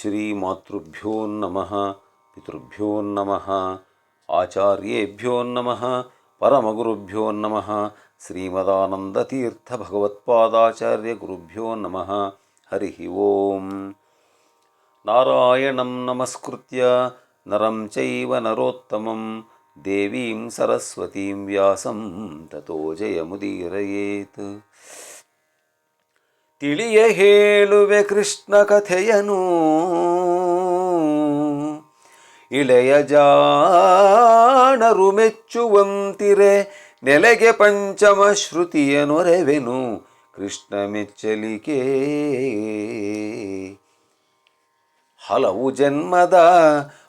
శ్రీమాతృభ్యో నమ పితృభ్యో నమ ఆచార్యేభ్యో నమ పరమగురుభ్యో నమ శ్రీమదానందतीर्थभगवत्पादाचार्यगुरुभ्यो नमः हरिः ॐ नारायणं नमस्कृत्य नरं चैव नरोत्तमं देवीं सरस्वतीं व्यासं ततो जयमुदीरयेत् ತಿಳಿಯ ಹೇಳುವೆ ಕೃಷ್ಣ ಕಥೆಯನು. ಇಳೆಯ ಜಾಣರು ಮೆಚ್ಚುವಂತಿರೆ, ನೆಲೆಗೆ ಪಂಚಮ ಶ್ರುತಿಯ ನೊರೆವೆನು ಕೃಷ್ಣ ಮೆಚ್ಚಲಿಕೆ. ಹಲವು ಜನ್ಮದ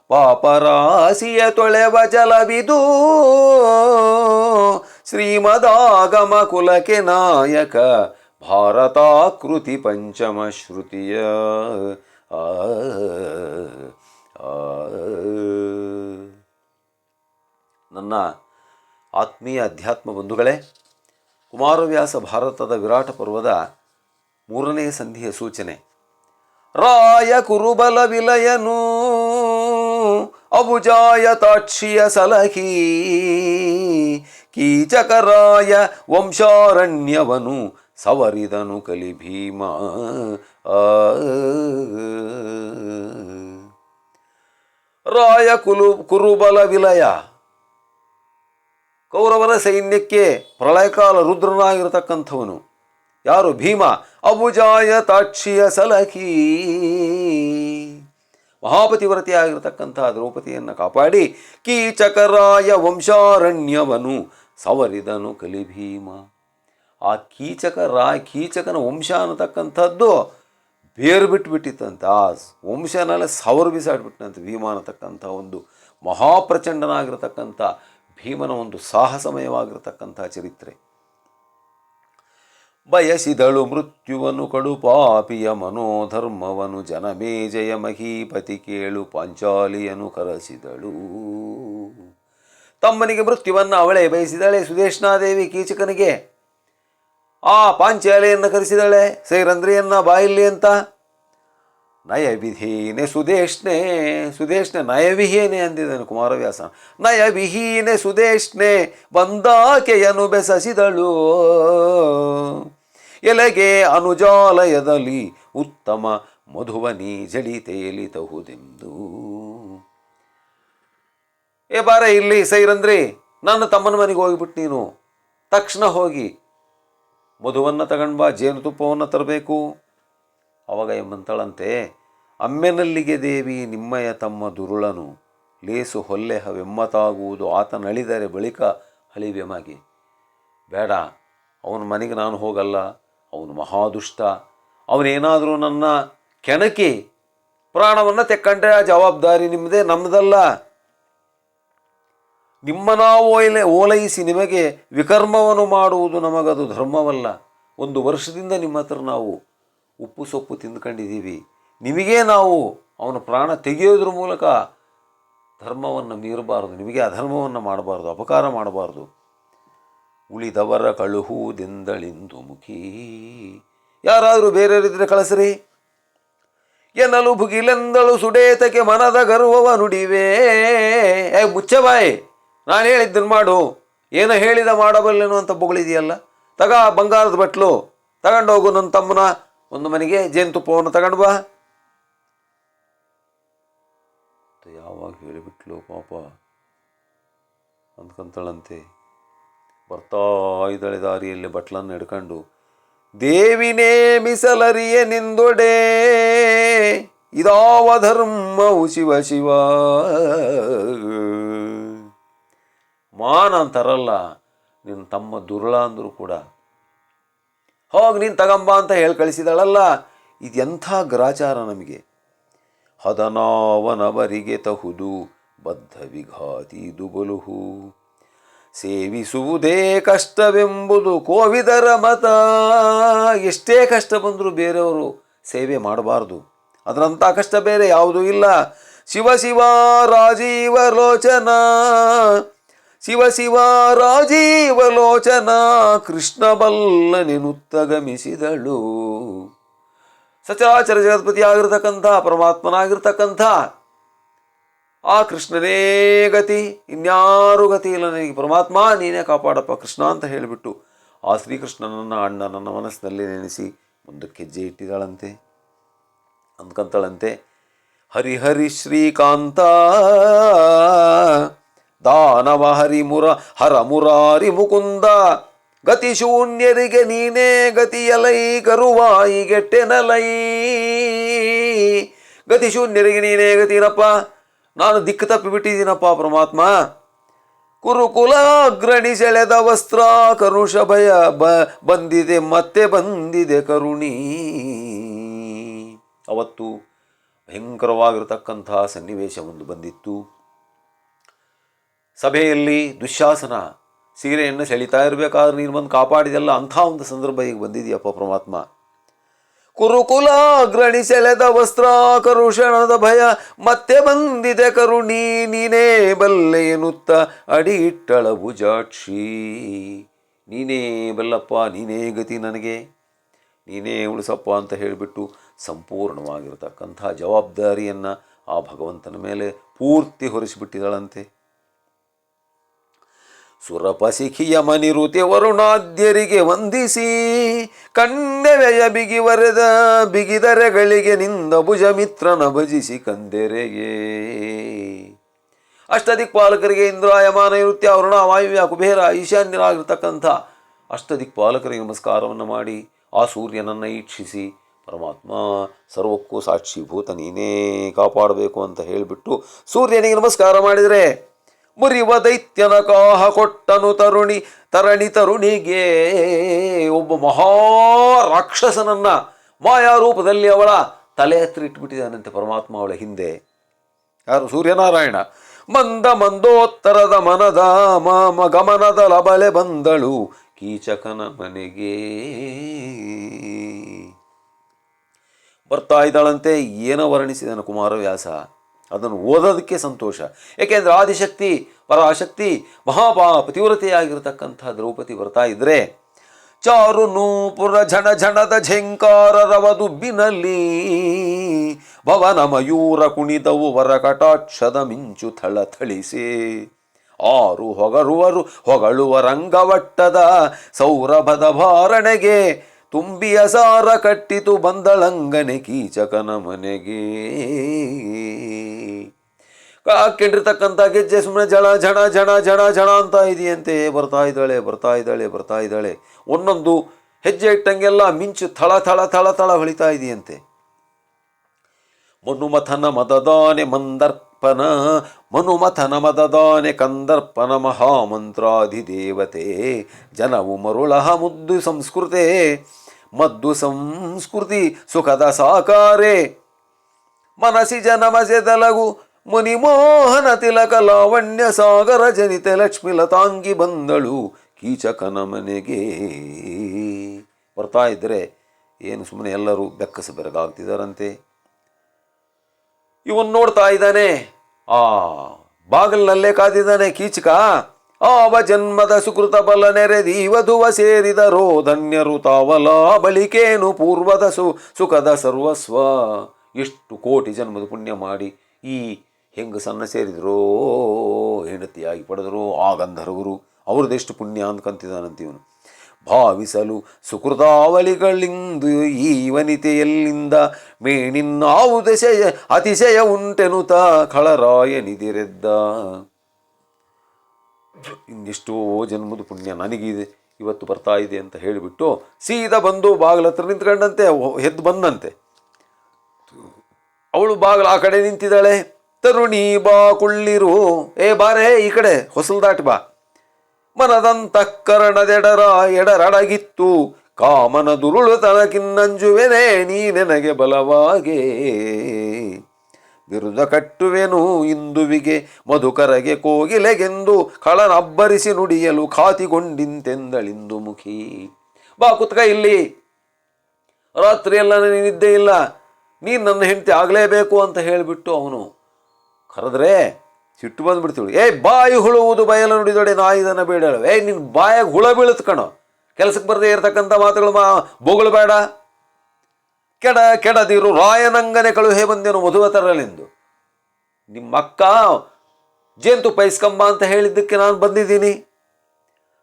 ಪಾಪರಾಸಿಯ ತೊಳೆವ ಜಲವಿದು. ಶ್ರೀಮದಾಗಮ ಕುಲಕೆ ನಾಯಕ ಭಾರತಾಕೃತಿ ಪಂಚಮ ಶ್ರುತಿಯ ಆ, ಆ. ನನ್ನ ಆತ್ಮೀಯ ಅಧ್ಯಾತ್ಮ ಬಂಧುಗಳೇ ಕುಮಾರವ್ಯಾಸ ಭಾರತದ ವಿರಾಟ ಪರ್ವದ ಮೂರನೇ ಸಂಧಿಯ ಸೂಚನೆ. ರಾಯ ಕುರುಬಲ ವಿಲಯನು ಅಬುಜಾಯ ತಾಕ್ಷಿಯ ಸಲಹಿ. ಕೀಚಕರಾಯ ವಂಶಾರಣ್ಯವನು ಸವರಿದನು ಕಲಿ ಭೀಮ. ರಾಯ ಕುಲು ಕುರುಬಲ ವಿಲಯ. ಕೌರವರ ಸೈನ್ಯಕ್ಕೆ ಪ್ರಳಯಕಾಲ ರುದ್ರನಾಗಿರತಕ್ಕಂಥವನು. ಯಾರು ಭೀಮ? ಅಬುಜಾಯ ತಾಕ್ಷಿಯ ಸಲಹಿ. ಮಹಾಪತಿವ್ರತಿಯಾಗಿರತಕ್ಕಂಥ ದ್ರೌಪದಿಯನ್ನು ಕಾಪಾಡಿ ಕೀಚಕರಾಯ ವಂಶಾರಣ್ಯವನು ಸವರಿದನು ಕಲಿಭೀಮ ಆ ಕೀಚಕ ರಾ, ಕೀಚಕನ ವಂಶ ಅನ್ನತಕ್ಕಂಥದ್ದು ಬೇರು ಬಿಟ್ಟುಬಿಟ್ಟಿತ್ತಂತ ಆ ವಂಶನಲ್ಲೇ ಸವರು ಬಿಸಾಡ್ಬಿಟ್ಟಂತೆ ಭೀಮ ಅನ್ನತಕ್ಕಂಥ ಒಂದು ಮಹಾಪ್ರಚಂಡನಾಗಿರತಕ್ಕಂಥ ಭೀಮನ ಒಂದು ಸಾಹಸಮಯವಾಗಿರತಕ್ಕಂಥ ಚರಿತ್ರೆ. ಬಯಸಿದಳು ಮೃತ್ಯುವನು ಕಡು ಪಾಪಿಯ ಮನೋಧರ್ಮವನು ಜನಮೇಜಯ ಮಹೀಪತಿ ಕೇಳು ಪಾಂಚಾಲಿಯನು ಕರೆಸಿದಳು. ತಮ್ಮನಿಗೆ ಮೃತ್ಯುವನ್ನು ಅವಳೇ ಬಯಸಿದಳೆ ಸುದೇಶ್ನಾದೇವಿ ಕೀಚಕನಿಗೆ. ಆ ಪಾಂಚಾಲೆಯನ್ನು ಕರೆಸಿದಳೆ, ಸೈರಂದ್ರಿಯನ್ನ ಬಾಯಿಲ್ಲಿ ಅಂತ. ನಯವಿಹೀನೆ ಸುದೇಶ್ನೆ ಸುದೇಶ್ನೆ ನಯವಿಹೀನೆ ಅಂದಿದನು ಕುಮಾರವ್ಯಾಸ. ನಯವಿಹೀನೆ ಸುದೇಶ್ನೆ, ಬಂದಾಕೆಯನು ಬೆಸಸಿದಳು. ಎಲೆಗೆ ಅನುಜಾಲಯದಲ್ಲಿ ಉತ್ತಮ ಮಧುವನಿ ಜಡಿ ತೇಲಿತಹುದೆಂದು. ಏ ಬಾರ ಇಲ್ಲಿ, ಸೈರಂದ್ರಿ, ನನ್ನ ತಮ್ಮನ ಮನೆಗೆ ಹೋಗಿಬಿಟ್ಟು ನೀನು. ತಕ್ಷಣ ಹೋಗಿ ಮಧುವನ್ನು ತಗೊಂಡು ಬಾ, ಜೇನುತುಪ್ಪವನ್ನು ತರಬೇಕು. ಅವಾಗ ಎಂಬಂತಳಂತೆ, ಅಮ್ಮೆನಲ್ಲಿಗೆ ದೇವಿ ನಿಮ್ಮಯ ತಮ್ಮ ದುರುಳನು. ಲೇಸು ಹೊಲ್ಲೆ ಹವೆಮ್ಮತಾಗುವುದು ಆತನಳಿದರೆ ಬಳಿಕ ಹಳಿವೆಮಾಗಿ ಬೇಡ, ಅವನ ಮನೆಗೆ ನಾನು ಹೋಗಲ್ಲ. ಅವನು ಮಹಾದುಷ್ಟ. ಅವನೇನಾದರೂ ನನ್ನ ಕೆಣಕಿ ಪ್ರಾಣವನ್ನು ತೆಕ್ಕಂಡ್ರೆ ಆ ಜವಾಬ್ದಾರಿ ನಿಮ್ಮದೇ ನಮ್ಮದಲ್ಲ ನಿಮ್ಮನ ಓಲೆ ಓಲೈಸಿ ನಿಮಗೆ ವಿಕರ್ಮವನ್ನು ಮಾಡುವುದು ನಮಗದು ಧರ್ಮವಲ್ಲ. ಒಂದು ವರ್ಷದಿಂದ ನಿಮ್ಮ ಹತ್ರ ನಾವು ಉಪ್ಪು ಸೊಪ್ಪು ತಿಂದ್ಕೊಂಡಿದ್ದೀವಿ. ನಿಮಗೇ ನಾವು ಅವನ ಪ್ರಾಣ ತೆಗೆಯೋದ್ರ ಮೂಲಕ ಧರ್ಮವನ್ನು ಮೀರಬಾರ್ದು. ನಿಮಗೆ ಅಧರ್ಮವನ್ನು ಮಾಡಬಾರ್ದು, ಅಪಕಾರ ಮಾಡಬಾರ್ದು. ಉಳಿದವರ ಕಳುಹುದೆಂದಳಿಂದು ಮುಖಿ. ಯಾರಾದರೂ ಬೇರೆಯವರಿದ್ದರೆ ಕಳಿಸ್ರಿ. ಎನ್ನಲು ಭುಗಿಲೆಂದಳು ಸುಡೇತಕ್ಕೆ ಮನದ ಗರ್ವವ ನುಡಿವೆ. ಏ ಮುಚ್ಚಬಾಯಿ ನಾನು ಹೇಳಿದ್ದನ್ನು ಮಾಡು. ಏನೋ ಹೇಳಿದ ಮಾಡಬಲ್ಲೇನು ಅಂತ ಬೊಗಳಿದೆಯಲ್ಲ? ತಗ ಬಂಗಾರದ ಬಟ್ಲು. ತಗೊಂಡೋಗು ನನ್ನ ತಮ್ಮನ. ಒಂದು ಮನೆಗೆ ಜೇನುತುಪ್ಪವನ್ನು ತಗೊಂಡು ಬಾ. ಯಾವಾಗ ಹೇಳಿಬಿಟ್ಲು ಪಾಪ? ಅಂದ್ಕೊಂತಾಳಂತೆ. ಬರ್ತಾ ಇದ್ದಾಳೆ ದಾರಿಯಲ್ಲಿ ಬಟ್ಲನ್ನು ಹಿಡ್ಕೊಂಡು. ದೇವಿನೇ ಮಿಸಲರಿಯ ನಿಂದೊಡೆ. ಇದಾವ ಧರ್ಮವು ಶಿವ ಶಿವ. ಮಾನ ಅಂತಾರಲ್ಲ ನಿನ್ನ ತಮ್ಮ ದುರುಳ ಅಂದರೂ ಕೂಡ. ಹೋಗಿ ನೀನು ತಗಂಬ ಅಂತ ಹೇಳಿ ಕಳಿಸಿದಳಲ್ಲ, ಇದೆಂಥ ಗ್ರಾಚಾರ ನಮಗೆ. ಹದನಾವನವರಿಗೆ ತಹುದು, ಬದ್ಧ ವಿಘಾತಿ ದುಬಲುಹು ಸೇವಿಸುವುದೇ ಕಷ್ಟವೆಂಬುದು ಕೋವಿದರ ಮತ. ಎಷ್ಟೇ ಕಷ್ಟ ಬಂದರೂ ಬೇರೆಯವರು ಸೇವೆ ಮಾಡಬಾರ್ದು. ಅದರಂಥ ಕಷ್ಟ ಬೇರೆ ಯಾವುದೂ ಇಲ್ಲ. ಶಿವ ಶಿವ ರಾಜೀವ ಲೋಚನ ಶಿವ ಶಿವ ರಾಜೀವ ಲೋಚನ ಕೃಷ್ಣ ಬಲ್ಲನೆನುತ್ತಗಮಿಸಿದಳು ಸಚರಾಚರ ಜಗತ್ಪತಿ ಆಗಿರ್ತಕ್ಕಂಥ, ಪರಮಾತ್ಮನಾಗಿರ್ತಕ್ಕಂಥ, ಆ ಕೃಷ್ಣನೇ ಗತಿ, ಇನ್ಯಾರು ಗತಿ ಇಲ್ಲ ನನಗೆ. ಪರಮಾತ್ಮ, ನೀನೇ ಕಾಪಾಡಪ್ಪ ಕೃಷ್ಣ ಅಂತ ಹೇಳಿಬಿಟ್ಟು ಆ ಶ್ರೀಕೃಷ್ಣನನ್ನ ಅಣ್ಣ ನನ್ನ ಮನಸ್ಸಿನಲ್ಲಿ ನೆನೆಸಿ ಒಂದು ಹೆಜ್ಜೆ ಇಟ್ಟಿದ್ದಾಳಂತೆ. ಅಂದ್ಕಂತಾಳಂತೆ ಹರಿಹರಿ ಶ್ರೀಕಾಂತ ದಾನವ ಹರಿಮುರ ಹರ ಮುರಾರಿ ಮುಕುಂದ ಗತಿ ಶೂನ್ಯರಿಗೆ ನೀನೇ ಗತಿಯಲೈ ಗತಿ ಶೂನ್ಯರಿಗೆ ನೀನೇ ಗತಿನಪ್ಪ. ನಾನು ದಿಕ್ಕು ತಪ್ಪಿ ಬಿಟ್ಟಿದ್ದೀನಪ್ಪ ಪರಮಾತ್ಮ. ಕುರುಕುಲಾಗ್ರಣಿ ಸೆಳೆದ ವಸ್ತ್ರ ಕರುಷ ಭಯ ಬ ಬಂದಿದೆ, ಮತ್ತೆ ಬಂದಿದೆ ಕರುಣಿ. ಅವತ್ತು ಭಯಂಕರವಾಗಿರತಕ್ಕಂತಹ ಸನ್ನಿವೇಶ ಒಂದು ಬಂದಿತ್ತು. ಸಭೆಯಲ್ಲಿ ದುಶ್ಯಾಸನ ಸೀರೆಯನ್ನು ಸೆಳಿತಾ ಇರಬೇಕಾದ್ರೆ ನೀನು ಬಂದು ಕಾಪಾಡಿದೆಲ್ಲ ಅಂಥ ಒಂದು ಸಂದರ್ಭ ಈಗ ಬಂದಿದೆಯಪ್ಪ ಪರಮಾತ್ಮ. ಕುರುಕುಲ ಅಗ್ರಣಿ ಸೆಳೆದ ವಸ್ತ್ರ, ಕರುಷಣದ ಭಯ, ಮತ್ತೆ ಬಂದಿದೆ ಕರುಣಿ, ನೀನೇ ಬಲ್ಲೆ ಎನ್ನುತ್ತ ಅಡಿ ಇಟ್ಟಳ ಭುಜಾಕ್ಷಿ. ನೀನೇ ಬಲ್ಲಪ್ಪ, ನೀನೇ ಗತಿ ನನಗೆ. ನೀನೇ ಉಳಿಸಪ್ಪ ಅಂತ ಹೇಳಿಬಿಟ್ಟು ಸಂಪೂರ್ಣವಾಗಿರತಕ್ಕಂಥ ಜವಾಬ್ದಾರಿಯನ್ನು ಆ ಭಗವಂತನ ಮೇಲೆ ಪೂರ್ತಿ ಹೊರಿಸಿಬಿಟ್ಟಿದಳಂತೆ. ಸುರಪಸಿಖಿಯ ಮನಿರುತೆ ವರುಣಾದ್ಯರಿಗೆ ವಂದಿಸಿ ಕಂಡೆವೆಯ ಬಿಗಿ ವರೆದ ಬಿಗಿದರೆಗಳಿಗೆ ನಿಂದ ಭುಜ ಮಿತ್ರನ ಭಜಿಸಿ ಕಂದೆರೆಗೆ. ಅಷ್ಟದಿಕ್ಪಾಲಕರಿಗೆ ಇಂದ್ರಾಯಮಾನ ಇರುತ್ತೆ ವರುಣ ವಾಯುವ್ಯ ಕುಬೇರ ಈಶಾನ್ಯರಾಗಿರ್ತಕ್ಕಂಥ ಅಷ್ಟದಿಕ್ಪಾಲಕರಿಗೆ ನಮಸ್ಕಾರವನ್ನು ಮಾಡಿ, ಆ ಸೂರ್ಯನನ್ನು ಈಕ್ಷಿಸಿ, ಪರಮಾತ್ಮ ಸರ್ವಕ್ಕೂ ಸಾಕ್ಷಿಭೂತ ನೀನೇ ಕಾಪಾಡಬೇಕು ಅಂತ ಹೇಳಿಬಿಟ್ಟು ಸೂರ್ಯನಿಗೆ ನಮಸ್ಕಾರ ಮಾಡಿದರೆ ಮುರಿವ ದೈತ್ಯನ ಕಾಹ ಕೊಟ್ಟನು ತರುಣಿ, ತರಣಿ ತರುಣಿಗೆ. ಒಬ್ಬ ಮಹಾ ರಾಕ್ಷಸನನ್ನ ಮಾಯಾರೂಪದಲ್ಲಿ ಅವಳ ತಲೆ ಹತ್ರ ಇಟ್ಬಿಟ್ಟಿದ್ದಾನಂತೆ ಪರಮಾತ್ಮ ಅವಳ ಹಿಂದೆ. ಯಾರು? ಸೂರ್ಯನಾರಾಯಣ. ಮಂದ ಮಂದೋತ್ತರದ ಮನದ ಮಾಮ ಗಮನದ ಲಬಲೆ ಬಂದಳು ಕೀಚಕನ ಮನೆಗೆ. ಬರ್ತಾ ಇದ್ದಾಳಂತೆ, ಏನೋ ವರ್ಣಿಸಿದನು ಕುಮಾರವ್ಯಾಸ. ಅದನ್ನು ಓದೋದಕ್ಕೆ ಸಂತೋಷ. ಏಕೆಂದರೆ ಆದಿಶಕ್ತಿ, ಪರಾಶಕ್ತಿ ಮಹಾಪಾ ಪತಿವ್ರತೆಯಾಗಿರತಕ್ಕಂಥ ದ್ರೌಪದಿ ಬರ್ತಾ ಇದ್ರೆ ಚಾರು ನೂಪುರ ಝಣ ಝಣದ ಝೇಂಕಾರ ರವದುಬ್ಬಿನಲ್ಲಿ ಭವನ ಮಯೂರ ಕುಣಿದವು ವರ ಕಟಾಕ್ಷದ ಮಿಂಚು ಥಳಥಳಿಸೆ ಆರು ಹೊಗರುವರು ಹೊಗಳುವ ರಂಗವಟ್ಟದ ಸೌರಭದ ಭಾರಣೆಗೆ ತುಂಬಿಯ ಸಾರ ಕಟ್ಟಿತು ಬಂದಳಂಗನೆ ಕೀಚಕನ ಮನೆಗೆ. ಹಾಕೊಂಡಿರ್ತಕ್ಕಂಥ ಗೆಜ್ಜೆ ಸುಮ್ಮನೆ ಜಳ, ಜಣ ಜಣ ಜಣ ಜಣ ಅಂತ ಇದೆಯಂತೆ. ಬರ್ತಾ ಇದ್ದಾಳೆ ಬರ್ತಾ ಇದ್ದಾಳೆ ಬರ್ತಾ ಇದ್ದಾಳೆ. ಒಂದೊಂದು ಹೆಜ್ಜೆ ಇಟ್ಟಂಗೆಲ್ಲ ಮಿಂಚು ಥಳ ಥಳ ಥಳ ಥಳ ಹೊಳಿತಾ ಇದೆಯಂತೆ. ಮನುಮಥನ ಮದದಾನೆ ಮಂದರ್ಪನ ಮನುಮಥನ ಮದದಾನೆ ಕಂದರ್ಪನ ಮಹಾಮಂತ್ರಾಧಿದೇವತೆ ಜನವು ಮರುಳಹ ಮುದ್ದು ಸಂಸ್ಕೃತೆ ಮದ್ದು ಸಂಸ್ಕೃತಿ ಸುಖದ ಸಾಕಾರೆ ಮನಸಿ ಜನಮಸೆದಲಗು ಮುನಿಮೋಹನ ತಿಲಕ ಲಾವಣ್ಯ ಸಾಗರ ಜನಿತೆ ಲಕ್ಷ್ಮಿ ಲತಾಂಗಿ ಬಂದಳು ಕೀಚಕನ ಮನೆಗೆ ಬರ್ತಾ ಇದ್ರೆ ಏನು ಸುಮ್ಮನೆ ಎಲ್ಲರೂ ಬೆಕ್ಕಸ ಬೆರಗಾಗ್ತಿದ್ದಾರಂತೆ ಇವನ್ ನೋಡ್ತಾ ಇದ್ದಾನೆ ಆ, ಬಾಗಿಲಿನಲ್ಲೇ ಕಾದಿದ್ದಾನೆ ಕೀಚಕ. ಅವ ಜನ್ಮದ ಸುಕೃತ ಬಲ ನೆರೆದೀವಧುವ ಸೇರಿದರೋ. ಧನ್ಯರು ತಾವಲ ಬಳಿಕೇನು ಪೂರ್ವದ ಸು, ಸುಖದ ಸರ್ವಸ್ವ. ಎಷ್ಟು ಕೋಟಿ ಜನ್ಮದ ಪುಣ್ಯ ಮಾಡಿ ಈ ಹೆಂಗಸನ್ನ ಸೇರಿದರೋ. ಹೆಂಡತಿಯಾಗಿ ಪಡೆದರು. ಆ ಗಂಧರ್ವರು ಅವ್ರದ್ದೆಷ್ಟು ಪುಣ್ಯ ಅಂದ್ಕಂತಿದ್ದಾನಂತ ಇವನು. ಭಾವಿಸಲು ಸುಕೃತಾವಳಿಗಳಿಂದು ಈ ವನಿತೆಯಲ್ಲಿಂದ ಮೇಣಿನ್ನಾವುದೆಸೆಯ ಅತಿಶಯ ಉಂಟೆನುತ ಖಳರಾಯನಿದಿರೆದ್ದ. ಇನ್ನೆಷ್ಟೋ ಜನ್ಮದ ಪುಣ್ಯ ನನಗಿದೆ, ಇವತ್ತು ಬರ್ತಾ ಇದೆ ಅಂತ ಹೇಳಿಬಿಟ್ಟು ಸೀದಾ ಬಂದು ಬಾಗಿಲ ಹತ್ರ ನಿಂತ್ಕೊಂಡಂತೆ ಎದ್ದು ಬಂದಂತೆ. ಅವಳು ಬಾಗಿಲು ಆ ಕಡೆ ನಿಂತಿದ್ದಾಳೆ. ತರುಣಿ ಬಾ ಕುಳ್ಳಿರು. ಏ ಬಾರೇ, ಈ ಕಡೆ ಹೊಸಲು ದಾಟಿ ಬಾ. ಮನದಂತಃಕರಣದೆಡರ ಎಡರಡಗಿತ್ತು. ಕಾಮನ ದುರುಳು ತನಕಿನ್ನಂಜುವೆನೆ ನೀ ನನಗೆ ಬಲವಾಗೆ. ಬಿರುದ ಕಟ್ಟುವೆನು ಇಂದುವಿಗೆ ಮಧುಕರಗೆ ಕೋಗಿಲೆಗೆಂದು ಕಳನಬ್ಬರಿಸಿ ನುಡಿಯಲು ಖಾತಿಗೊಂಡಿಂತೆಂದಳಿಂದು ಮುಖಿ. ಬಾ, ಕುತ್ಕ ಇಲ್ಲಿ. ರಾತ್ರಿ ಎಲ್ಲ ನನಗೆ ನಿದ್ದೆ ಇಲ್ಲ. ನೀನು ನನ್ನ ಹೆಂಡತಿ ಆಗಲೇಬೇಕು ಅಂತ ಹೇಳಿಬಿಟ್ಟು ಅವನು. ಕರೆದ್ರೆ ಸಿಟ್ಟು ಬಂದ್ಬಿಡ್ತೀವಿ. ಏಯ್, ಬಾಯಿ ಹುಳುವುದು ಬಯಲ ನುಡಿದೊಡೆ ನಾಯಿದನ ಬೇಡಳು ಏಯ್ ನಿನ್ನ ಬಾಯಾಗ ಹುಳ ಬೀಳುತ್ತೆ ಕೆಲಸಕ್ಕೆ ಬರದೇ ಇರತಕ್ಕಂಥ ಮಾತುಗಳು ಮಾ, ಬೋಗಳು ಬೇಡ. ಕೆಡ, ಕೆಡದಿರು ರಾಯನಂಗನೆ ಕಳುಹೆ ಬಂದೇನು ನಿಮ್ಮ ಅಕ್ಕ ಜೇಂತು ಇಸ್ಕಂಬ ಅಂತ ಹೇಳಿದ್ದಕ್ಕೆ ನಾನು ಬಂದಿದ್ದೀನಿ.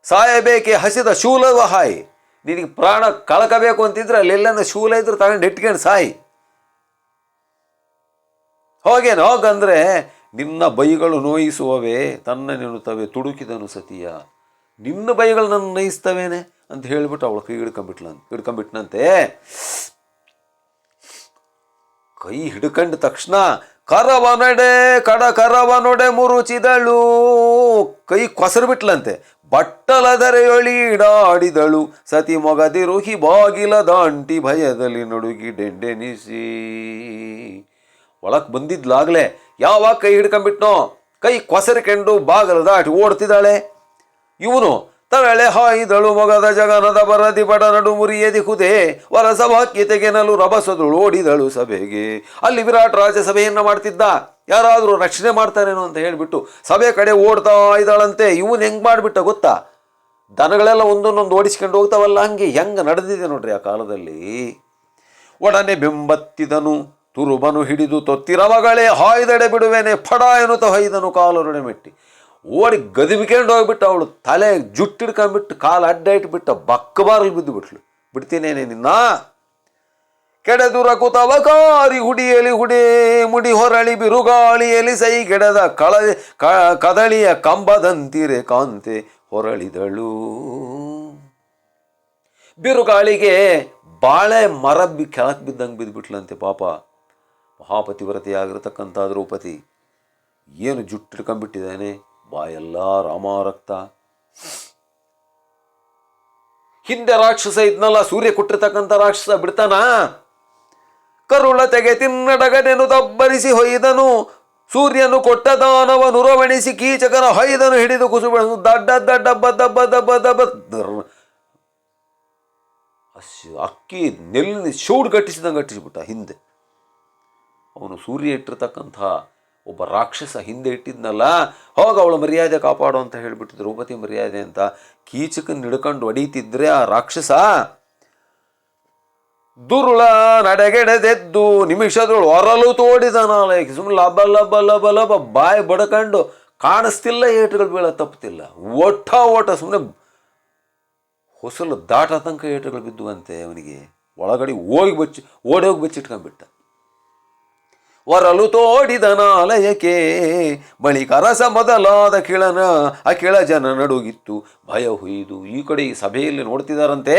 ಸಾಯಬೇಕೆ ಹಸಿದ ಶೂಲವ ಹಾಯಿ. ನಿನಗೆ ಪ್ರಾಣ ಕಳ್ಕಬೇಕು ಅಂತಿದ್ರೆ ಅಲ್ಲೆಲ್ಲನ ಶೂಲ ಇದ್ರೆ ತಗೊಂಡು ಇಟ್ಕೊಂಡು ಸಾಯಿ. ಹೋಗೇನು, ಹೋಗಂದ್ರೆ ನಿನ್ನ ಬೈಗಳು ನೋಯಿಸುವವೇ, ತನ್ನ ನೆನುತ್ತವೆ ತುಡುಕಿದನು ಸತಿಯ. ನಿನ್ನ ಬೈಗಳು ನನ್ನ ನೋಯಿಸ್ತವೇನೆ ಅಂತ ಹೇಳಿಬಿಟ್ಟು ಅವಳು ಕೈ ಹಿಡ್ಕೊಂಬಿಟ್ಲ ಹಿಡ್ಕೊಂಬಿಟ್ನಂತೆ ಕೈ ಹಿಡ್ಕಂಡ ತಕ್ಷಣ, ಕರವ ನಡೆ, ಕಡ ಕರವ ನೊಡೆ ಮುರುಚಿದಳು. ಕೈ ಕೊಸರು ಬಿಟ್ಲಂತೆ ಬಟ್ಟಲದರೆಯೊಳಿ ಇಡಾಡಿದಳು, ಸತಿ ಮೊಗದಿರುಹಿ ಬಾಗಿಲ ದಾಂಟಿ ಭಯದಲ್ಲಿ ನಡುಗಿ ಡೆಂಡೆನಿಸಿ. ಒಳಕ್ ಬಂದಿದ್ಲಾಗ್ಲೇ ಯಾವಾಗ ಕೈ ಹಿಡ್ಕೊಂಬಿಟ್ನೋ, ಕೈ ಕೊಸರಿಕೆಂಡು ಬಾಗಲ ದಾಟಿ ಓಡ್ತಿದ್ದಾಳೆ. ಇವನು ತವೆಳೆ ಹಾಯಿದಳು ಮೊಗದ ಜಗನದ ಬರದಿ ಬಡ ನಡು ಮುರಿಯದಿ ಕುದೆ ವರಸವಾಕ್ಯ ತೆಗೆನಲು ರಭಸದಳು ಓಡಿದಳು ಸಭೆಗೆ. ಅಲ್ಲಿ ವಿರಾಟ್ ರಾಜ ಸಭೆಯನ್ನ ಮಾಡ್ತಿದ್ದ. ಯಾರಾದರೂ ರಕ್ಷಣೆ ಮಾಡ್ತಾರೇನೋ ಅಂತ ಹೇಳಿಬಿಟ್ಟು ಸಭೆ ಕಡೆ ಓಡ್ತಾ ಇದ್ದಾಳಂತೆ. ಇವನು ಹೆಂಗ್ ಮಾಡಿಬಿಟ್ಟ ಗೊತ್ತಾ? ದನಗಳೆಲ್ಲ ಒಂದೊಂದೊಂದು ಓಡಿಸ್ಕೊಂಡು ಹೋಗ್ತಾವಲ್ಲ, ಹಂಗೆ ಹೆಂಗೆ ನಡೆದಿದೆ ನೋಡ್ರಿ ಆ ಕಾಲದಲ್ಲಿ. ಒಡನೆ ಬೆಂಬತ್ತಿದನು. ತುರುಬನು ಹಿಡಿದು ತೊತ್ತಿರವಗಳೇ ಹಾಯ್ದಡೆ ಬಿಡುವೇನೆ, ಫಡ ಎನ್ನುತ್ತ ಹೊಯ್ದನು ಕಾಲೊರಡೆ ಮೆಟ್ಟಿ. ಓಡಿ ಗದಿಬಿಕೊಂಡು ಹೋಗ್ಬಿಟ್ಟು ಅವಳು, ತಲೆ ಜುಟ್ಟಿಡ್ಕೊಂಡ್ಬಿಟ್ಟು, ಕಾಲು ಅಡ್ಡ ಇಟ್ಬಿಟ್ಟು ಬಕ್ಕಬಾರಲ್ಲಿ ಬಿದ್ದು ಬಿಟ್ಲು. ಬಿಡ್ತೀನೇನೆ ನಿನ್ನ ಕೆಡೆದುರ ಕುತವ ಕಾರಿ ಹುಡಿಯಲಿ ಹುಡಿ, ಮುಡಿ ಹೊರಳಿ ಬಿರುಗಾಳಿಯಲಿ ಸೈ ಗೆಡದ ಕಳ ಕದಳಿಯ ಕಂಬದಂತಿರೆ ಕಾಂತೆ ಹೊರಳಿದಳು. ಬಿರುಗಾಳಿಗೆ ಬಾಳೆ ಮರ ಬಿ ಕೆಳಕ್ಕೆ ಬಿದ್ದಂಗೆ ಬಿದ್ದುಬಿಟ್ಲಂತೆ ಪಾಪ. ಮಹಾಪತಿವ್ರತೆಯಾಗಿರತಕ್ಕಂಥ ದ್ರೌಪದಿ ಏನು ಜುಟ್ಟಿಡ್ಕೊಂಡ್ಬಿಟ್ಟಿದ್ದಾನೆ ಬಾಯೆಲ್ಲ ರಾಮ ರಕ್ತ. ಹಿಂದೆ ರಾಕ್ಷಸ ಇದ್ನಲ್ಲ, ಸೂರ್ಯ ಕೊಟ್ಟಿರ್ತಕ್ಕಂಥ ರಾಕ್ಷಸ ಬಿಡ್ತಾನ? ಕರುಳ ತೆಗೆ ತಿನ್ನಡಗನೆನು ದಬ್ಬರಿಸಿ ಹೊಯ್ದನು. ಸೂರ್ಯನು ಕೊಟ್ಟ ದಾನವ ನುರವಣಿಸಿ ಕೀಚಕನ ಹೊಯ್ದನು ಹಿಡಿದು ಕುಸುಬ ದಡ್ಡ ದಡ್ಡ ದಬ್ಬ ದಬ್ಬ ದಬ್ಬ ಅಕ್ಕಿ ನೆಲ್ಲಿ ಶೂಡ್ ಕಟ್ಟಿಸಿದಂಗೆ ಕಟ್ಟಿಸಿಬಿಟ್ಟ ಹಿಂದೆ. ಅವನು ಸೂರ್ಯ ಇಟ್ಟಿರ್ತಕ್ಕಂಥ ಒಬ್ಬ ರಾಕ್ಷಸ ಹಿಂದೆ ಇಟ್ಟಿದ್ನಲ್ಲ, ಹೋಗ ಅವಳು ಮರ್ಯಾದೆ ಕಾಪಾಡು ಅಂತ ಹೇಳಿಬಿಟ್ಟು ದ್ರೌಪದಿ ಮರ್ಯಾದೆ ಅಂತ ಕೀಚಕನ್ ಹಿಡ್ಕೊಂಡು ಹೊಡೀತಿದ್ರೆ ಆ ರಾಕ್ಷಸ ದುರುಳ ನಡೆಗೆಡೆದೆದ್ದು ನಿಮಿಷದೊಳು ಹೊರಲು ತೋಡಿದ ನಾಳೆ ಸುಮ್ಮನೆ ಲಬ ಲಬ ಲಬ ಲಬ ಬಾಯಿ ಬಡ್ಕೊಂಡು ಕಾಣಿಸ್ತಿಲ್ಲ, ಏಟುಗಳು ಬೀಳ ತಪ್ಪುತ್ತಿಲ್ಲ ಒಟ್ಟ ಓಟ ಸುಮ್ಮನೆ ಹೊಸಲು ದಾಟ ತನಕ ಏಟುಗಳು ಬಿದ್ದುವಂತೆ ಅವನಿಗೆ ಒಳಗಡೆ ಹೋಗಿ ಬಚ್ಚಿ, ಓಡಿ ಹೋಗಿ ಬಚ್ಚಿಟ್ಕೊಂಡ್ಬಿಟ್ಟ. ವರಲು ತೋಡಿದನಾಲಯಕ್ಕೆ ಬಳಿಕ ರಸ ಮೊದಲಾದ ಕಿಳನ, ಆ ಕಿಳ ಜನ ನಡುಗಿತ್ತು. ಭಯ ಹುಯ್ದು ಈ ಕಡೆ ಈ ಸಭೆಯಲ್ಲಿ ನೋಡ್ತಿದ್ದಾರಂತೆ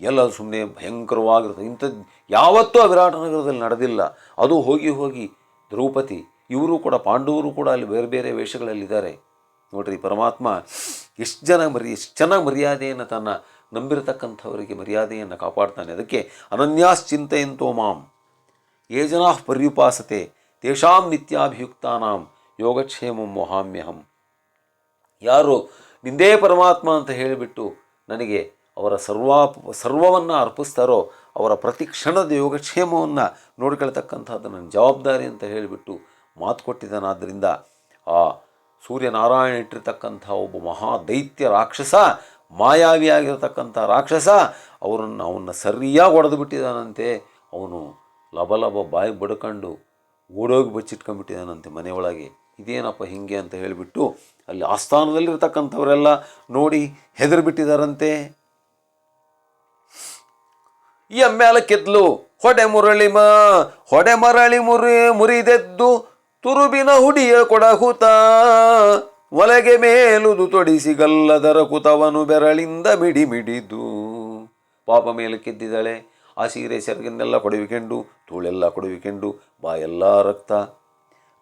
ಎಲ್ಲ ಸುಮ್ಮನೆ ಭಯಂಕರವಾಗಿರುತ್ತೆ ಇಂಥದ್ದು ಯಾವತ್ತೂ ಆ ವಿರಾಟನಗರದಲ್ಲಿ ನಡೆದಿಲ್ಲ. ಅದು ಹೋಗಿ ಹೋಗಿ ದ್ರೌಪದಿ, ಇವರು ಕೂಡ ಪಾಂಡವರು ಕೂಡ ಅಲ್ಲಿ ಬೇರೆ ಬೇರೆ ವೇಷಗಳಲ್ಲಿದ್ದಾರೆ. ನೋಡ್ರಿ ಪರಮಾತ್ಮ ಎಷ್ಟು ಜನ ಮರಿ ಎಷ್ಟು ಚೆನ್ನಾಗಿ ಮರ್ಯಾದೆಯನ್ನು ತನ್ನ ನಂಬಿರತಕ್ಕಂಥವರಿಗೆ ಮರ್ಯಾದೆಯನ್ನು ಕಾಪಾಡ್ತಾನೆ. ಅದಕ್ಕೆ ಅನನ್ಯಾಶ್ಚಿಂತೆಯಂತೋ ಮಾಂ. ಯೇ ಜನಾ ಪರ್ಯುಪಾಸತೆ ತೇಷಾಂ ನಿತ್ಯಾಭಿಯುಕ್ತಾನಾಂ ಯೋಗಕ್ಷೇಮಂ ಮೊಹಾಮ್ಯಹಂ. ಯಾರು ನಿಂದೇ ಪರಮಾತ್ಮ ಅಂತ ಹೇಳಿಬಿಟ್ಟು ನನಗೆ ಅವರ ಸರ್ವಾ ಸರ್ವವನ್ನು ಅರ್ಪಿಸ್ತಾರೋ ಅವರ ಪ್ರತಿ ಕ್ಷಣದ ಯೋಗಕ್ಷೇಮವನ್ನು ನೋಡ್ಕೊಳ್ತಕ್ಕಂಥದ್ದು ನನ್ನ ಜವಾಬ್ದಾರಿ ಅಂತ ಹೇಳಿಬಿಟ್ಟು ಮಾತು ಕೊಟ್ಟಿದ್ದಾನಾದ್ದರಿಂದ ಆ ಸೂರ್ಯನಾರಾಯಣ ಇಟ್ಟಿರ್ತಕ್ಕಂಥ ಒಬ್ಬ ಮಹಾ ದೈತ್ಯ ರಾಕ್ಷಸ, ಮಾಯಾವಿಯಾಗಿರತಕ್ಕಂಥ ರಾಕ್ಷಸ, ಅವರನ್ನು ಅವನ್ನ ಸರಿಯಾಗಿ ಹೊಡೆದು ಬಿಟ್ಟಿದ್ದಾನಂತೆ ಅವನು ಲಬಲಬ ಬಾಯಿ ಬಡ್ಕೊಂಡು ಓಡೋಗಿ ಬಚ್ಚಿಟ್ಕೊಂಡ್ಬಿಟ್ಟಿದ್ದಾನಂತೆ ಮನೆಯೊಳಗೆ. ಇದೇನಪ್ಪ ಹಿಂಗೆ ಅಂತ ಹೇಳಿಬಿಟ್ಟು ಅಲ್ಲಿ ಆಸ್ಥಾನದಲ್ಲಿರ್ತಕ್ಕಂಥವರೆಲ್ಲ ನೋಡಿ ಹೆದರ್ಬಿಟ್ಟಿದಾರಂತೆ. ಎಮ್ಮೆಲ ಕೆದ್ಲು ಹೊಡೆ ಮುರಳಿ ಮ, ಹೊಡೆ ಮರಳಿ ಮುರಿ, ಮುರಿದೆದ್ದು ತುರುಬಿನ ಹುಡಿಯ ಕೊಡಹುತ ಒಲೆಗೆ ಮೇಲುದು ತೊಡಿಸಿ ಗಲ್ಲದರ ಕುತವನು ಬೆರಳಿಂದ ಮಿಡಿ ಮಿಡಿದು ಪಾಪ ಮೇಲೆ ಕೆದ್ದಿದ್ದಾಳೆ ಆ ಸೀರೆ ಸೆರಗನ್ನೆಲ್ಲ ತೋಳೆಲ್ಲ ತೂಳೆಲ್ಲ ಬಾ ಬಾಯೆಲ್ಲ ರಕ್ತ.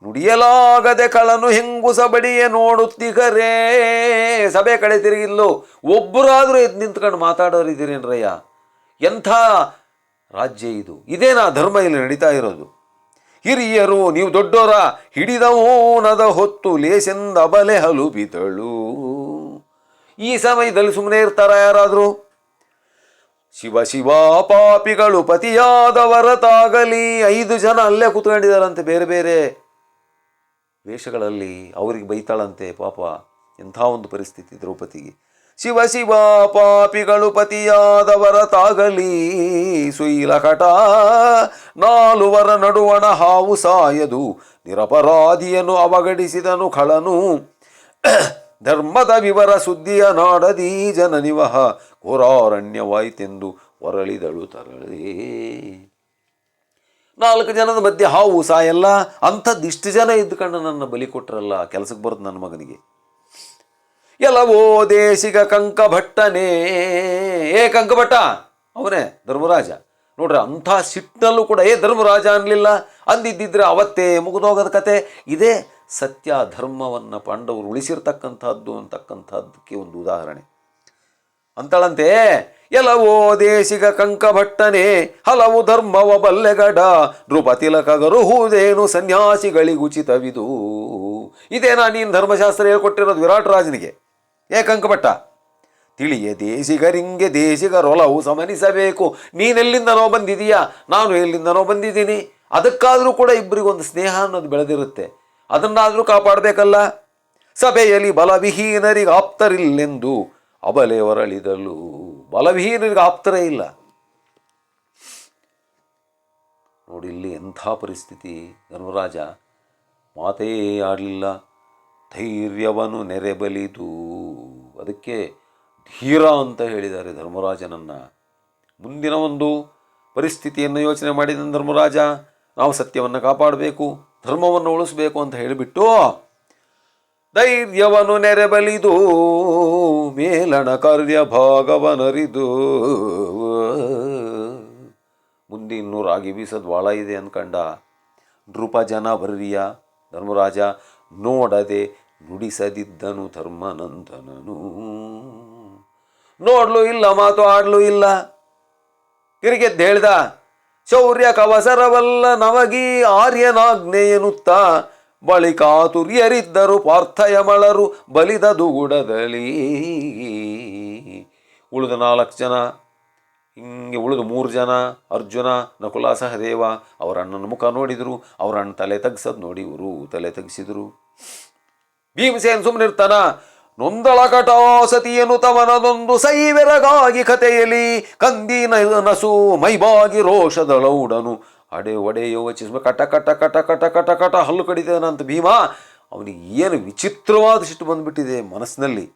ನುಡಿಯಲಾಗದೆ ಕಳನು ಹೆಂಗುಸ ಬಡಿಯೇ ನೋಡುತ್ತಿಗರೇ. ಸಭೆ ಕಡೆ ತಿರುಗಿಲ್ಲು ಒಬ್ಬರಾದರೂ ಎದ್ದು ನಿಂತ್ಕೊಂಡು ಮಾತಾಡೋರಿದ್ದೀರೇನ್ರಯ್ಯ ಎಂಥ ರಾಜ್ಯ ಇದು? ಇದೇನಾ ಧರ್ಮ ಇಲ್ಲಿ ನಡೀತಾ ಇರೋದು? ಹಿರಿಯರು, ನೀವು ದೊಡ್ಡೋರ ಹಿಡಿದವೋನದ ಹೊತ್ತು ಲೇಸೆಂದ ಅಬಲೆ ಹಲುಬಿದಳು. ಈ ಸಮಯದಲ್ಲಿ ಸುಮ್ಮನೆ ಇರ್ತಾರ ಯಾರಾದರೂ? ಶಿವ ಶಿವ ಪಾಪಿಗಳು ಪತಿಯಾದವರತಾಗಲಿ ಐದು ಜನ ಅಲ್ಲೇ ಕೂತ್ಕೊಂಡಿದ್ದಾರಂತೆ ಬೇರೆ ಬೇರೆ ವೇಷಗಳಲ್ಲಿ ಅವರಿಗೆ ಬೈತಾಳಂತೆ ಪಾಪ ಎಂಥ ಒಂದು ಪರಿಸ್ಥಿತಿ ದ್ರೌಪದಿಗೆ. ಶಿವ ಶಿವ ಪಾಪಿಗಳು ಪತಿಯಾದವರ ತಾಗಲಿ ಸುಯಿಲಕಟ ನಾಲ್ವರ ನಡುವಣ ಹಾವು ಸಾಯದು, ನಿರಪರಾಧಿಯನ್ನು ಅವಗಡಿಸಿದನು ಖಳನು. ಧರ್ಮದ ವಿವರ ಸುದ್ದಿಯ ನಾಡದಿ ಜನನಿವಹ ಘೋರಾರಣ್ಯವಾಯಿತೆಂದು ಹೊರಳಿದಳು ತರಳೇ. ನಾಲ್ಕು ಜನದ ಮಧ್ಯೆ ಹಾವು ಸಾಯಲ್ಲ, ಅಂಥದ್ದು ಇಷ್ಟು ಜನ ಇದ್ದುಕೊಂಡು ನನ್ನ ಬಲಿ ಕೊಟ್ರಲ್ಲ, ಕೆಲಸಕ್ಕೆ ಬರುತ್ತೆ ನನ್ನ ಮಗನಿಗೆ. ಎಲ್ಲವೋ ದೇಶಿಗ ಕಂಕಭಟ್ಟನೇ. ಏ, ಕಂಕಭಟ್ಟ, ಅವನೇ, ಧರ್ಮರಾಜ. ನೋಡ್ರಿ, ಅಂಥ ಸಿಟ್ಟಿನಲ್ಲೂ ಕೂಡ, ಏ, ಧರ್ಮರಾಜ ಅನ್ನಲಿಲ್ಲ ಅಂದಿದ್ದಿದ್ರೆ ಅವತ್ತೇ ಮುಗಿದೋಗದ ಕತೆ. ಇದೇ ಸತ್ಯ ಧರ್ಮವನ್ನು ಪಾಂಡವರು ಉಳಿಸಿರ್ತಕ್ಕಂಥದ್ದು ಅಂತಕ್ಕಂಥದ್ದಕ್ಕೆ ಒಂದು ಉದಾಹರಣೆ. ಅಂತಳಂತೆ, ಎಲ್ಲವೋ ದೇಶಿಗ ಕಂಕಭಟ್ಟನೆ, ಹಲವು ಧರ್ಮವ ಬಲ್ಲೆಗಡ ನೃಪತಿಲಕಗರುಹುದೇನು ಸನ್ಯಾಸಿಗಳಿಗುಚಿತವಿದು ಇದೇನಾ ನೀನು ಧರ್ಮಶಾಸ್ತ್ರ ಹೇಳ್ಕೊಟ್ಟಿರೋದು ವಿರಾಟ್ ರಾಜನಿಗೆ? ಏ ಕಂಕಭಟ್ಟ, ತಿಳಿಯ ದೇಶಿಗರಿಂಗೆ ದೇಶಿಗರೊಲವು ಸಮನಿಸಬೇಕು. ನೀನೆಲ್ಲಿಂದನೋ ಬಂದಿದೀಯಾ? ನಾನು ಎಲ್ಲಿಂದನೋ ಬಂದಿದ್ದೀನಿ. ಅದಕ್ಕಾದರೂ ಕೂಡ ಇಬ್ಬರಿಗೊಂದು ಸ್ನೇಹ ಅನ್ನೋದು ಬೆಳೆದಿರುತ್ತೆ. ಅದನ್ನಾದರೂ ಕಾಪಾಡಬೇಕಲ್ಲ. ಸಭೆಯಲ್ಲಿ ಬಲವಿಹೀನರಿಗೆ ಆಪ್ತರಿಲ್ಲೆಂದು ಅಬಲೆ ಬಲವೀನರಿಗೆ ಆಪ್ತರೇ ಇಲ್ಲ. ನೋಡಿ ಇಲ್ಲಿ ಎಂಥ ಪರಿಸ್ಥಿತಿ. ಧರ್ಮರಾಜ ಮಾತೇ ಆಡಲಿಲ್ಲ. ಧೈರ್ಯವನ್ನು ನೆರೆಬಲಿದು. ಅದಕ್ಕೆ ಧೀರ ಅಂತ ಹೇಳಿದ್ದಾರೆ ಧರ್ಮರಾಜನನ್ನು. ಮುಂದಿನ ಒಂದು ಪರಿಸ್ಥಿತಿಯನ್ನು ಯೋಚನೆ ಮಾಡಿದ ಧರ್ಮರಾಜ. ನಾವು ಸತ್ಯವನ್ನು ಕಾಪಾಡಬೇಕು, ಧರ್ಮವನ್ನು ಉಳಿಸಬೇಕು ಅಂತ ಹೇಳಿಬಿಟ್ಟು ಧೈರ್ಯವನ್ನು ನೆರೆಬಲಿದು, ಮೇಲಣ ಕಾರ್ಯ ಭಾಗವನರಿದು. ಮುಂದೆ ಇನ್ನೂ ರಾಗಿ ಬೀಸೋದು ಭಾಳ ಇದೆ ಅನ್ಕಂಡ. ನೃಪ ಜನ ಬರ್ರಿಯ ಧರ್ಮರಾಜ, ನೋಡದೆ ನುಡಿಸದಿದ್ದನು ಧರ್ಮನಂದನನು. ನೋಡ್ಲು ಇಲ್ಲ, ಮಾತು ಆಡ್ಲು ಇಲ್ಲ. ತಿರುಗೆದ್ದು ಹೇಳ್ದ ಶೌರ್ಯ ಕವಸರವಲ್ಲ ನಮಗೀ ಆರ್ಯನಾಜ್ಞೆ ಎನ್ನುತ್ತಾ ಬಳಿಕ ತುರ್ಯರಿದ್ದರು ಪಾರ್ಥಯಮಳರು ಬಲಿದ ದುಗುಡದಲ್ಲಿ. ಉಳಿದ ನಾಲ್ಕು ಜನ, ಹಿಂಗೆ ಉಳಿದ ಮೂರು ಜನ, ಅರ್ಜುನ ನಕುಲ ಸಹದೇವ ಅವರ ಅಣ್ಣನ ಮುಖ ನೋಡಿದರು, ಅವರ ತಲೆ ತಗ್ಸದ್ ನೋಡಿ ಇವರು ತಲೆ ತೆಗ್ಸಿದ್ರು. ಭೀಮಸೇನ್ ಸುಮ್ಮನಿರ್ತಾನ ನೊಂದಳ ಕಟಾಸತಿಯನು ತವನದೊಂದು ಸೈವೆರಗಾಗಿ ಕಥೆಯಲ್ಲಿ ಕಂದಿನ ನಸು ಮೈಬಾಗಿ ರೋಷದಳೌಡನು ಅಡೆ ಒಡೆ ಯೋಚಿಸ್ಬ ಕಟ ಕಟ ಕಟ ಕಟ ಕಟ ಕಟ ಹಲ್ಲು ಕಡಿತಾನಂತ ಭೀಮ, ಅವನಿಗೆ ಏನು ವಿಚಿತ್ರವಾದ ಸಿಟ್ಟು ಬಂದುಬಿಟ್ಟಿದೆ ಮನಸ್ಸಿನಲ್ಲಿ.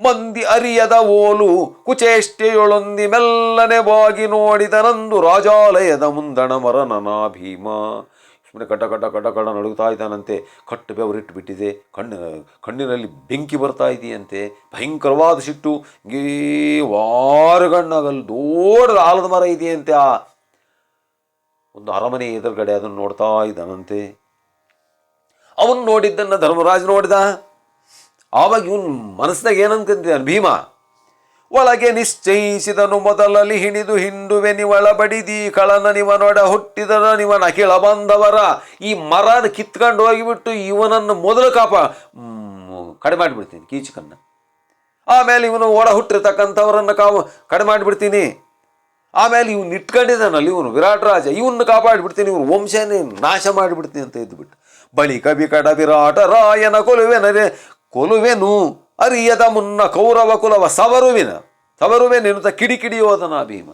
ಮಂದಿ ಅರಿಯದ ಓಲು ಕುಚೇಷ್ಟೆಯೊಳೊಂದಿ ಮೆಲ್ಲನೆ ಬಾಗಿ ನೋಡಿದನಂದು ರಾಜಾಲಯದ ಮುಂದಣ ಮರನನ ಭೀಮ. ಸುಮ್ಮನೆ ಕಟ ಕಟ ಕಟ ಕಟ ನಡುಗ್ತಾ ಇದ್ದಾನಂತೆ. ಕಟ್ಟು ಬೆವರಿಟ್ಟು ಬಿಟ್ಟಿದೆ ಕಣ್ಣಿನ, ಕಣ್ಣಿನಲ್ಲಿ ಬೆಂಕಿ ಬರ್ತಾ ಇದೆಯಂತೆ. ಭಯಂಕರವಾದ ಸಿಟ್ಟು. ಗೇ ವಾರಗಣ್ಣಾಗಲ್ಲಿ ದೊಡ್ಡ ಆಲದ ಮರ ಇದೆಯಂತೆ ಆ ಒಂದು ಅರಮನೆ ಎದುರುಗಡೆ ಅದನ್ನು ನೋಡ್ತಾ ಇದ್ದಾನಂತೆ. ಅವನು ನೋಡಿದ್ದನ್ನು ಧರ್ಮರಾಜ್ ನೋಡಿದ. ಆವಾಗ ಇವನ್ ಮನಸ್ಸಿನಾಗ ಏನಂತಿದ್ದಾನೆ ಭೀಮ, ಒಳಗೆ ನಿಶ್ಚಯಿಸಿದನು ಮೊದಲಲ್ಲಿ ಹಿಣಿದು ಹಿಂಡುವೆ ನಿವಳ ಬಡಿದಿ ಕಳನ ನಿವನೊಡ ಹುಟ್ಟಿದನ ನಿವನ ಅಖಿಳ ಬಂದವರ. ಈ ಮರನ ಕಿತ್ಕೊಂಡು ಹೋಗಿಬಿಟ್ಟು ಇವನನ್ನು ಮೊದಲು ಕಾಪ ಕಡಿಮೆ ಮಾಡಿಬಿಡ್ತೀನಿ ಕೀಚಕನ್ನ. ಆಮೇಲೆ ಇವನು ಒಡ ಹುಟ್ಟಿರ್ತಕ್ಕಂಥವರನ್ನು ಕಾವು ಕಡಿಮೆ ಮಾಡಿಬಿಡ್ತೀನಿ. ಆಮೇಲೆ ಇವ್ನು ಇಟ್ಕೊಂಡಿದ್ದಾನಲ್ಲಿ ಇವನು, ವಿರಾಟ್ ರಾಜ ಇವನ್ನ ಕಾಪಾಡಿಬಿಡ್ತೀನಿ ಇವ್ರ ವಂಶನೇ ನಾಶ ಮಾಡಿಬಿಡ್ತೀನಿ ಅಂತ ಇದ್ದುಬಿಟ್ಟು ಬಳಿಕ ಬಿಕಟ ವಿರಾಟ ರಾಯನ ಕೊಲುವೆನರೆ, ಕೊಲುವೆನು, ಅರಿಯದ ಮುನ್ನ ಕೌರವ ಕುಲವ ಸವರುವಿನ ಕಿಡಿ ಹೋದನ ಭೀಮ.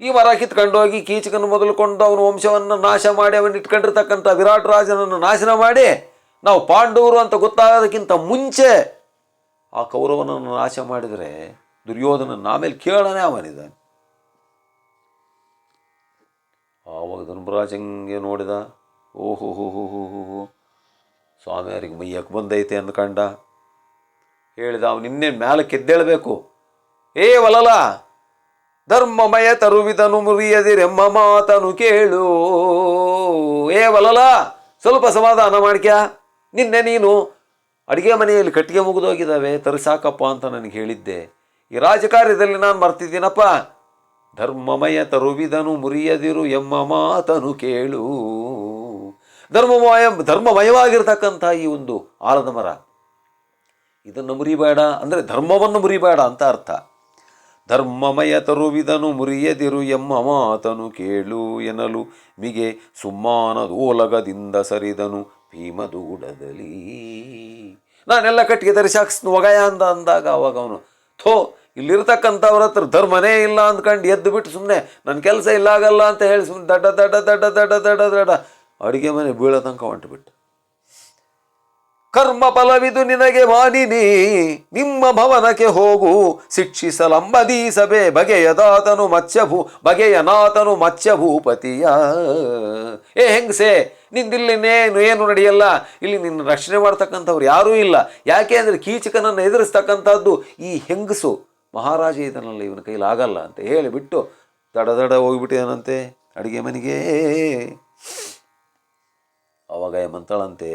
ಈ ಮರ ಕಿತ್ಕೊಂಡೋಗಿ ಕೀಚಕನ ಮೊದಲುಕೊಂಡು ಅವನ ವಂಶವನ್ನು ನಾಶ ಮಾಡಿ ಅವನು ಇಟ್ಕೊಂಡಿರ್ತಕ್ಕಂಥ ವಿರಾಟ್ ರಾಜನನ್ನು ನಾಶನ ಮಾಡಿ, ನಾವು ಪಾಂಡವರು ಅಂತ ಗೊತ್ತಾಗೋದಕ್ಕಿಂತ ಮುಂಚೆ ಆ ಕೌರವನನ್ನು ನಾಶ ಮಾಡಿದರೆ ದುರ್ಯೋಧನ ಆಮೇಲೆ ಕೇಳನೇ ಅವನಿದ್ದಾನೆ ಆವಾಗ ಧರ್ಮರಾಜಂಗೆ ನೋಡಿದ, ಓಹೋ, ಹೋ ಹೋ ಹೋ ಹೋ ಹೋ, ಸ್ವಾಮಿಯರಿಗೆ ಮೈಯಕ್ಕೆ ಬಂದೈತೆ ಅಂದ್ಕಂಡ ಹೇಳಿದ ಅವನು ಇನ್ನೇನು ಮ್ಯಾಲೆ ಕೆದ್ದೇಳಬೇಕು. ಏ ವಲಲ, ಧರ್ಮಮಯ ತರುವಿದನು ಮುರಿಯದಿರೆಮ್ಮ ಮಾತನು ಕೇಳು. ಏ ವಲಲ, ಸ್ವಲ್ಪ ಸಮಾಧಾನ ಮಾಡ್ಕ್ಯಾ. ನಿನ್ನೆ ನೀನು ಅಡುಗೆ ಮನೆಯಲ್ಲಿ ಕಟ್ಟಿಗೆ ಮುಗಿದೋಗಿದ್ದಾವೆ, ತರಿಸಾಕಪ್ಪ ಅಂತ ನನಗೆ ಹೇಳಿದ್ದೆ. ಈ ರಾಜಕಾರ್ಯದಲ್ಲಿ ನಾನು ಮರ್ತಿದ್ದೀನಪ್ಪ. ಧರ್ಮಮಯ ತರುವಿದನು ಮುರಿಯದಿರು ಎಮ್ಮ ಮಾತನು ಕೇಳು. ಧರ್ಮಮಯ ಧರ್ಮಮಯವಾಗಿರ್ತಕ್ಕಂಥ ಈ ಒಂದು ಆಲದ ಮರ. ಇದನ್ನು ಮುರಿಬೇಡ ಅಂದರೆ ಧರ್ಮವನ್ನು ಮುರಿಬೇಡ ಅಂತ ಅರ್ಥ. ಧರ್ಮಮಯ ತರುವಿದನು ಮುರಿಯದಿರು ಎಮ್ಮ ಮಾತನು ಕೇಳು ಎನ್ನಲು ಮಿಗೆ ಸುಮ್ಮಾನದೋಲಗದಿಂದ ಸರಿದನು ಭೀಮದೂಡದಲ್ಲಿ ನಾನೆಲ್ಲ ಕಟ್ಟಿಗೆ ತರಿಸಾಕ್ಸ್ ಒಗಯ ಒಗಾಯ ಅಂದ ಅಂದಾಗ ಅವಾಗ ಅವನು, ಥೋ ಇಲ್ಲಿರ್ತಕ್ಕಂಥವ್ರ ಹತ್ರ ಧರ್ಮನೇ ಇಲ್ಲ ಅಂದ್ಕೊಂಡು ಎದ್ದು ಬಿಟ್ಟು ಸುಮ್ಮನೆ ನನ್ನ ಕೆಲಸ ಇಲ್ಲ ಆಗಲ್ಲ ಅಂತ ಹೇಳಿ ಸುಮ್ಮನೆ ದಡ್ಡ ದಡ್ಡ ದಡ್ಡ ದಡ್ಡ ದಡ್ಡ ದಡ್ಡ ಅಡುಗೆ ಮನೆ ಬೀಳೋ ತನಕ ಹೊಂಟುಬಿಟ್ಟು ಕರ್ಮ ಫಲವಿದು ನಿನಗೆ ವಾನಿನಿ ನಿಮ್ಮ ಭವನಕ್ಕೆ ಹೋಗು ಶಿಕ್ಷಿಸಲಂಬದೀಸಬೆ ಬಗೆಯದಾತನು ಮತ್ಸ್ಯಭೂ ಬಗೆಯನಾಥನು ಮತ್ಸ್ಯಭೂಪತಿಯ. ಏ ಹೆಂಗಸೆ ನಿಂದಿಲ್ಲಿನೇನು ಏನು ನಡೆಯಲ್ಲ? ಇಲ್ಲಿ ನಿನ್ನ ರಕ್ಷಣೆ ಮಾಡ್ತಕ್ಕಂಥವ್ರು ಯಾರೂ ಇಲ್ಲ. ಯಾಕೆ ಅಂದರೆ ಕೀಚಕನನ್ನು ಎದುರಿಸ್ತಕ್ಕಂಥದ್ದು ಈ ಹೆಂಗಸು. ಮಹಾರಾಜ ಇದನ್ನೆಲ್ಲ ಇವನ ಆಗಲ್ಲ ಅಂತ ಹೇಳಿಬಿಟ್ಟು ದಡ ಹೋಗಿಬಿಟ್ಟಿದನಂತೆ ಅಡುಗೆ ಮನೆಗೆ. ಅವಾಗ ಮಂತಳಂತೆ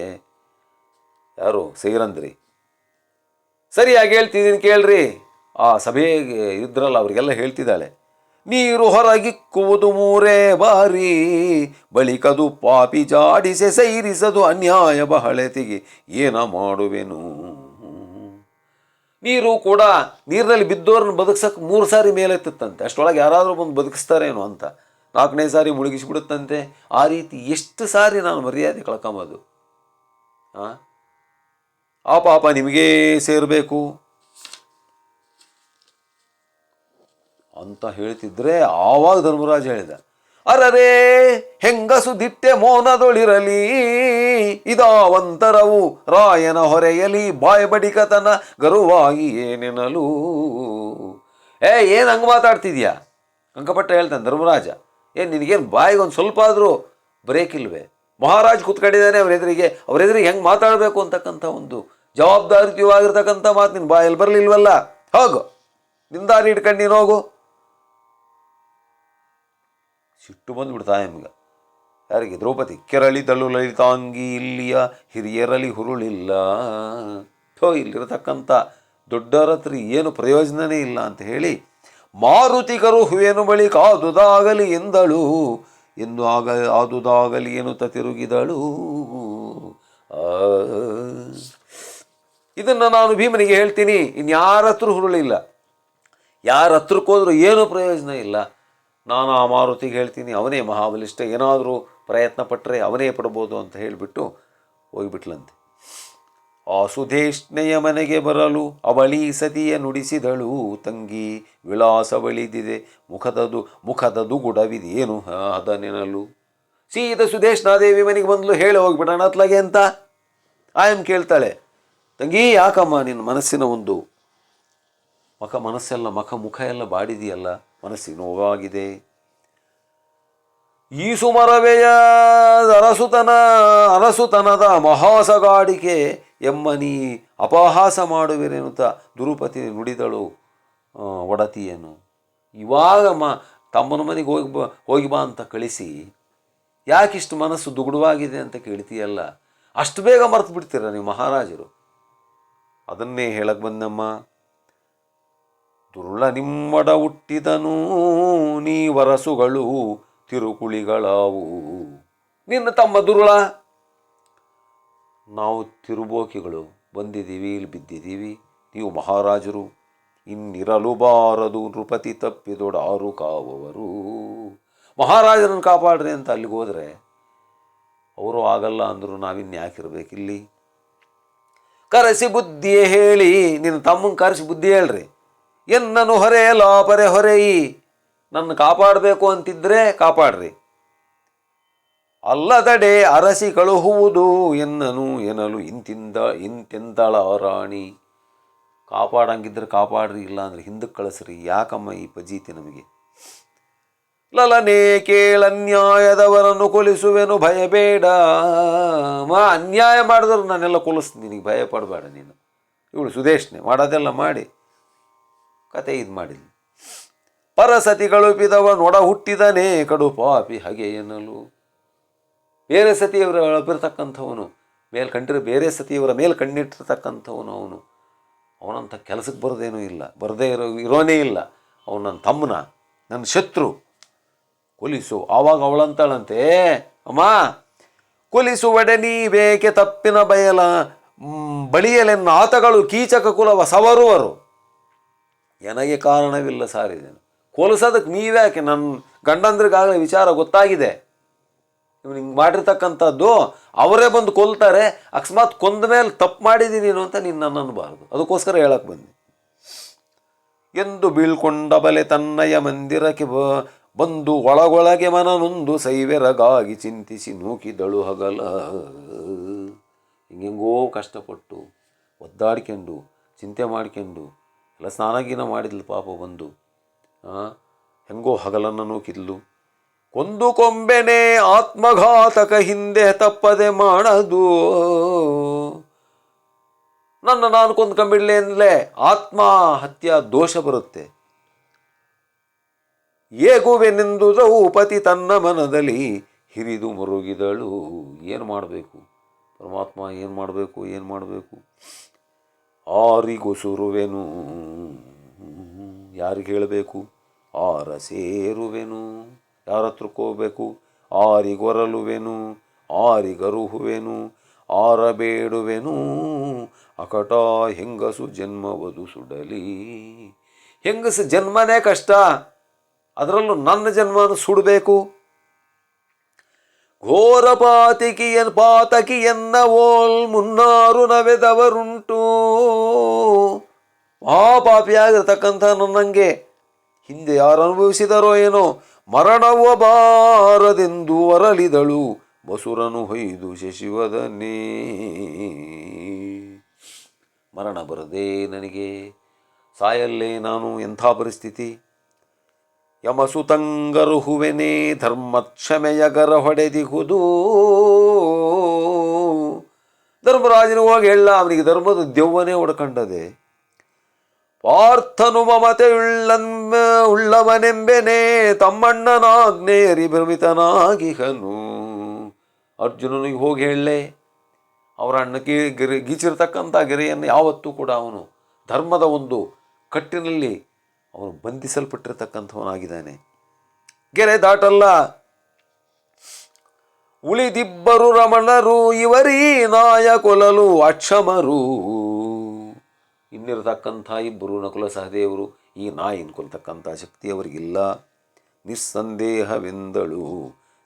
ಯಾರು? ಸೈರಂದ್ರಿ ಸರಿಯಾಗಿ ಹೇಳ್ತಿದ್ದೀನಿ ಕೇಳ್ರಿ. ಆ ಸಭೆಗೆ ಇದ್ರಲ್ಲ ಅವರಿಗೆಲ್ಲ ಹೇಳ್ತಿದ್ದಾಳೆ. ನೀರು ಹೊರಗಿಕ್ಕುವುದು ಮೂರೇ ಬಾರಿ ಬಳಿಕದು ಪಾಪಿ ಜಾಡಿಸೆ ಸೈರಿಸದು ಅನ್ಯಾಯ ಬಹಳತಿಗೆ ಏನ ಮಾಡುವೆನು? ನೀರು ಕೂಡ ನೀರಿನಲ್ಲಿ ಬಿದ್ದೋರನ್ನ ಬದುಕ್ಸಕ್ಕೆ ಮೂರು ಸಾರಿ ಮೇಲೆತ್ತಂತೆ ಅಷ್ಟೊಳಗೆ ಯಾರಾದರೂ ಬಂದು ಬದುಕಿಸ್ತಾರೇನೋ ಅಂತ. ನಾಲ್ಕನೇ ಸಾರಿ ಮುಳುಗಿಸಿಬಿಡುತ್ತಂತೆ. ಆ ರೀತಿ ಎಷ್ಟು ಸಾರಿ ನಾನು ಮರ್ಯಾದೆ ಕಳ್ಕೊಂಬೋದು? ಹಾಂ ಆ ಪಾಪ ನಿಮಗೇ ಸೇರಬೇಕು. ಅಂತ ಹೇಳ್ತಿದ್ರೆ ಆವಾಗ ಧರ್ಮರಾಜ ಹೇಳಿದ. ಅರರೇ, ಹೆಂಗಸು ದಿಟ್ಟೆ ಮೋನದೊಳಿರಲಿ. ಇದಾವಂತರವು ರಾಯನ ಹೊರೆಯಲಿ ಬಾಯಬಡಿಕತನ ಗರುವಾಗಿ ಏನೆನಲು. ಏ, ಏನು ಹಂಗೆ ಮಾತಾಡ್ತಿದ್ಯಾ? ಅಂಕಪಟ್ಟ ಹೇಳ್ತಾನೆ, ಧರ್ಮರಾಜ. ಏನು ನಿನಗೇನು ಬಾಯಿಗೆ ಒಂದು ಸ್ವಲ್ಪ ಆದರೂ ಬ್ರೇಕ್ ಇಲ್ವೇ? ಮಹಾರಾಜ್ ಕೂತ್ಕೊಂಡಿದ್ದಾನೆ ಅವ್ರ ಎದುರಿಗೆ ಅವ್ರ ಎದುರಿಗೆ ಹೆಂಗೆ ಮಾತಾಡಬೇಕು ಅಂತಕ್ಕಂಥ ಒಂದು ಜವಾಬ್ದಾರಿಯುತವಾಗಿರ್ತಕ್ಕಂಥ ಮಾತು ನಿನ್ನ ಬಾಯಲ್ಲಿ ಬರಲಿಲ್ವಲ್ಲ? ಹೋಗು. ನಿಂದಾರಿ ದಾರಿ ಇಟ್ಕೊಂಡು ನೀನು ಹೋಗು. ಸಿಟ್ಟು ಬಂದ್ಬಿಡ್ತಾ ನಿಮ್ಗೆ. ಯಾರಿಗೆ? ದ್ರೌಪದಿ. ಕೆರಳಿದಳು ಲಲಿತಾಂಗಿ ಇಲ್ಲಿಯ ಹಿರಿಯರಲ್ಲಿ ಹುರುಳಿಲ್ಲ. ಥೋ, ಇಲ್ಲಿರತಕ್ಕಂಥ ದೊಡ್ಡರ ಹತ್ರ ಏನು ಪ್ರಯೋಜನವೇ ಇಲ್ಲ ಅಂತ ಹೇಳಿ ಮಾರುತಿಗರು ಹುವೇನು ಬಳಿ ಕಾದುದಾಗಲಿ ಎಂದಳು. ಎಂದು ಆಗ ಆದುದಾಗಲಿ ಎನ್ನುತ್ತ ತಿರುಗಿದಳು. ಇದನ್ನು ನಾನು ಭೀಮನಿಗೆ ಹೇಳ್ತೀನಿ. ಇನ್ಯಾರ ಹತ್ರ ಹುರುಳಿಲ್ಲ. ಯಾರ ಹೋದ್ರೂ ಏನೂ ಪ್ರಯೋಜನ ಇಲ್ಲ. ನಾನು ಆ ಮಾರುತಿಗೆ ಹೇಳ್ತೀನಿ, ಅವನೇ ಮಹಾಬಲಿಷ್ಠ, ಏನಾದರೂ ಪ್ರಯತ್ನ ಪಟ್ಟರೆ ಅವನೇ ಪಡ್ಬೋದು ಅಂತ ಹೇಳಿಬಿಟ್ಟು ಹೋಗಿಬಿಟ್ಲಂತೆ. ಆ ಸುಧೇಷ್ಣೆಯ ಮನೆಗೆ ಬರಲು ಅವಳಿ ಸತಿಯ ನುಡಿಸಿದಳು, ತಂಗಿ ವಿಳಾಸವಳಿದಿದೆ ಮುಖದದು ಮುಖದದು ಗುಡವಿದೇನು? ಅದ ನೆನಲು ಸೀದ ಸುಧೇಷ್ಣಾದೇವಿ ಮನೆಗೆ ಬಂದಲು, ಹೇಳಿ, ಹೋಗಿಬಿಡೋಣ, ಅತ್ಲಾಗೆ ಅಂತ. ಆಯಮ್ ಕೇಳ್ತಾಳೆ? ತಂಗಿ, ಯಾಕಮ್ಮ ನಿನ್ನ ಮನಸ್ಸಿನ ಒಂದು ಮಖ ಮನಸ್ಸೆಲ್ಲ ಮಖ ಮುಖ ಎಲ್ಲ ಬಾಡಿದೆಯಲ್ಲ? ಮನಸ್ಸಿಗೆ ನೋವಾಗಿದೆ. ಈ ಸುಮರವೆಯ ಅರಸುತನ, ಅರಸುತನದ ಮಹಾಸಗಾಡಿಕೆ ಎಮ್ಮ ನೀ ಅಪಹಾಸ ಮಾಡುವೆನೆನ್ನುತ್ತ ದುರುಪತಿ ನುಡಿದಳು ಒಡತಿಯನ್ನು. ಇವಾಗ ಮ, ತಮ್ಮನ ಮನೆಗೆ ಹೋಗಿ ಬ, ಹೋಗಿ ಬಾ ಅಂತ ಕಳಿಸಿ, ಯಾಕಿಷ್ಟು ಮನಸ್ಸು ದುಗುಡವಾಗಿದೆ ಅಂತ ಕೇಳ್ತೀಯಲ್ಲ? ಅಷ್ಟು ಬೇಗ ಮರೆತು ಬಿಡ್ತೀರ ನೀವು ಮಹಾರಾಜರು. ಅದನ್ನೇ ಹೇಳಕ್ಕೆ ಬಂದಮ್ಮ. ದುರುಳ ನಿಮ್ಮಡ ಹುಟ್ಟಿದನು ನೀ ವರಸುಗಳು ತಿರುಕುಳಿಗಳಾವು. ನಿನ್ನ ತಮ್ಮ ದುರುಳ. ನಾವು ತಿರುಬೋಕಿಗಳು, ಬಂದಿದ್ದೀವಿ, ಇಲ್ಲಿ ಬಿದ್ದಿದ್ದೀವಿ. ನೀವು ಮಹಾರಾಜರು, ಇನ್ನಿರಲು ಬಾರದು, ನೃಪತಿ ತಪ್ಪಿದೊಡಾರು ಕಾವವರು. ಮಹಾರಾಜರನ್ನು ಕಾಪಾಡ್ರಿ ಅಂತ ಅಲ್ಲಿಗೆ ಹೋದರೆ, ಅವರು ಆಗಲ್ಲ ಅಂದರು ನಾವಿನ್ನು ಯಾಕಿರ್ಬೇಕಿಲ್ಲಿ ಕರೆಸಿ ಬುದ್ಧಿಯೇ ಹೇಳಿ, ನಿನ್ನ ತಮ್ಮನ ಕರೆಸಿ ಬುದ್ಧಿ ಹೇಳ್ರಿ. ಎನ್ನನು ಹೊರೆಯಲ್ಲ ಪರೆ ಹೊರೆಯಿ. ನನ್ನ ಕಾಪಾಡಬೇಕು ಅಂತಿದ್ರೆ ಕಾಪಾಡ್ರಿ. ಅಲ್ಲದಡೆ ಅರಸಿ ಕಳುಹುವುದು ಎನ್ನನು ಎನ್ನಲು ಇಂತಿಂದ, ಇಂತೆಂದಳ ರಾಣಿ. ಕಾಪಾಡಂಗಿದ್ರೆ ಕಾಪಾಡ್ರಿ ಇಲ್ಲ ಅಂದ್ರೆ ಹಿಂದಕ್ಕೆ ಕಳಿಸ್ರಿ. ಯಾಕಮ್ಮ ಈ ಪಜೀತಿ ನಮಗೆ? ಲಲನೇ ಕೇಳನ್ಯಾಯದವರನ್ನು ಕೊಲಿಸುವೆನು, ಭಯಬೇಡ. ಮಾ, ಅನ್ಯಾಯ ಮಾಡಿದ್ರು ನಾನೆಲ್ಲ ಕೊಲಿಸ್ತೀನಿ, ನಿನಗೆ ಭಯ ಪಡಬೇಡ ನೀನು. ಇವಳು ಸುದೇಶ್ನೆ, ಮಾಡೋದೆಲ್ಲ ಮಾಡಿ. ಕತೆ ಇದು ಮಾಡಿಲ್ಲ ಪರಸತಿ ಕಳುಪಿದವ ನೊಡ ಹುಟ್ಟಿದನೇ ಕಡು ಪಾಪಿ ಹಾಗೆ ಎನ್ನಲು. ಬೇರೆ ಸತಿಯವರ ಒಳಪಿರ್ತಕ್ಕಂಥವನು ಮೇಲ್ ಕಂಡಿರ ಬೇರೆ ಸತಿಯವರ ಮೇಲೆ ಕಣ್ಣಿಟ್ಟಿರ್ತಕ್ಕಂಥವನು ಅವನು. ಅವನಂಥ ಕೆಲಸಕ್ಕೆ ಬರೋದೇನೂ ಇಲ್ಲ, ಬರದೇ ಇರೋ ಇರೋನೇ ಇಲ್ಲ. ಅವನು ನನ್ನ ತಮ್ಮನ, ನನ್ನ ಶತ್ರು. ಕೊಲಿಸು, ಆವಾಗ ಅವಳಂತಾಳಂತೆ. ಅಮ್ಮ ಕೊಲಿಸು ನೀ ಬೇಕೆ ತಪ್ಪಿನ ಬಯಲ? ಬಳಿಯಲೆನ್ನ ಆತಗಳು ಕೀಚಕ ಕುಲವ ಸವರುವರು. ನನಗೆ ಕಾರಣವಿಲ್ಲ ಸಾರಿದೆನು ನೀವೇ ನೀವ್ಯಾಕೆ ನನ್ನ ಗಂಡಂದ್ರಿಗಾಗಲೇ ವಿಚಾರ ಗೊತ್ತಾಗಿದೆ? ಇವನು ಹಿಂಗೆ ಮಾಡಿರ್ತಕ್ಕಂಥದ್ದು ಅವರೇ ಬಂದು ಕೊಲ್ತಾರೆ, ಅಕಸ್ಮಾತ್ ಕೊಂದ ಮೇಲೆ ತಪ್ಪು ಮಾಡಿದ್ದೀನಿ ಅಂತ ನೀನು ನನ್ನ ಅನ್ನಬಾರ್ದು ಅದಕ್ಕೋಸ್ಕರ ಹೇಳಕ್ಕೆ ಬಂದೆ. ಎಂದು ಬೀಳ್ಕೊಂಡ ಬಲೆ ತನ್ನಯ ಮಂದಿರಕ್ಕೆ ಬ, ಬಂದು ಒಳಗೊಳಗೆ ಮನನೊಂದು ಸೈವೆರಗಾಗಿ ಚಿಂತಿಸಿ ನೂಕಿದಳು ಹಗಲ. ಹಿಂಗೆಂಗೋ ಕಷ್ಟಪಟ್ಟು ಒದ್ದಾಡ್ಕೊಂಡು, ಚಿಂತೆ ಮಾಡ್ಕೊಂಡು ಎಲ್ಲ ಸ್ನಾನಗೀನ ಮಾಡಿದ್ಲು ಪಾಪ ಬಂದು. ಹೆಂಗೋ ಹಗಲನ್ನು ನೂಕಿದ್ಲು. ಕೊಂದು ಕೊಂಬೆನೆ ಆತ್ಮಘಾತಕ ಹಿಂದೆ ತಪ್ಪದೆ ಮಾಡದು. ನನ್ನ ನಾನು ಕೊಂದ್ಕೊಂಬಿಡ್ಲೆ ಅಂದಲೇ ಆತ್ಮಹತ್ಯ ದೋಷ ಬರುತ್ತೆ. ಏಗುವೆನೆಂದು ದ್ರೌಪದಿ ತನ್ನ ಮನದಲ್ಲಿ ಹಿರಿದು ಮುರುಗಿದಳು. ಏನು ಮಾಡಬೇಕು? ಪರಮಾತ್ಮ ಏನು ಮಾಡಬೇಕು? ಏನು ಮಾಡಬೇಕು? ಆರಿಗೊಸುರುವೆನು. ಯಾರಿಗೆ ಹೇಳಬೇಕು? ಆರ ಸೇರುವೆನು ಯಾರ ಹತ್ರಕ್ಕೆ ಹೋಗ್ಬೇಕು? ಆರಿಗೊರಲುವೆನು. ಆರಿಗರುಹುವೆನು. ಆರಬೇಡುವೆನು. ಅಕಟ ಹೆಂಗಸು ಜನ್ಮವದು ಸುಡಲಿ. ಹೆಂಗಸು ಜನ್ಮನೇ ಕಷ್ಟ. ಅದರಲ್ಲೂ ನನ್ನ ಜನ್ಮನ ಸುಡಬೇಕು. ಘೋರ ಪಾತಿಕಿಯನ್ ಪಾತಕಿಯನ್ನ ಓಲ್ ಮುನ್ನಾರು ನವೆದವರುಂಟು. ಮಹಾಪಾಪಿಯಾಗಿರ್ತಕ್ಕಂಥ ನನ್ನಂಗೆ ಹಿಂದೆ ಯಾರು ಅನುಭವಿಸಿದರೋ ಏನೋ ಮರಣವ ಬಾರದೆಂದು ಅರಳಿದಳು. ಬಸುರನು ಹೊಯ್ದು ಶಶಿವದನ್ನೇ. ಮರಣ ಬರದೇ ನನಗೆ ಸಾಯಲ್ಲೇ ನಾನು ಎಂಥ ಪರಿಸ್ಥಿತಿ? ಯಮಸುತಂಗರುಹುವೆನೇ ಧರ್ಮಕ್ಷಮೆಯ ಗರ ಹೊಡೆದಿಹುದು ಧರ್ಮರಾಜನು ಹೋಗಿ ಹೇಳ, ಅವನಿಗೆ ಧರ್ಮದ ದೆವ್ವನೇ ಹೊಡ್ಕಂಡದೆ. ಪಾರ್ಥನು ಮಮತೆ ಉಳ್ಳನ್ ಉಳ್ಳವನೆಂಬೆನೆ ತಮ್ಮಣ್ಣನಾಗ್ನೇರಿ ಭ್ರಮಿತನಾಗಿಹನು. ಅರ್ಜುನನಿಗೆ ಹೋಗಿ ಹೇಳಲೆ, ಅವರ ಅಣ್ಣ ಕಿ, ಗಿರಿ, ಗೀಚಿರ್ತಕ್ಕಂಥ ಗೆರೆಯನ್ನು ಯಾವತ್ತೂ ಕೂಡ ಅವನು ಧರ್ಮದ ಒಂದು ಕಟ್ಟಿನಲ್ಲಿ ಅವನು ಬಂಧಿಸಲ್ಪಟ್ಟಿರತಕ್ಕಂಥವನಾಗಿದ್ದಾನೆ. ಗೆರೆ ದಾಟಲ್ಲ ಉಳಿದಿಬ್ಬರು ರಮಣರು, ಇವರೀ ನಾಯ ಕೊಲಲು ಅಕ್ಷಮರು. ಇನ್ನಿರತಕ್ಕಂಥ ಇಬ್ಬರು ನಕುಲ ಸಹದೇವರು, ಈ ನಾಯಿನ ಕೊಲ್ತಕ್ಕಂಥ ಶಕ್ತಿ ಅವರಿಗಿಲ್ಲ. ನಿಸ್ಸಂದೇಹವೆಂದಳು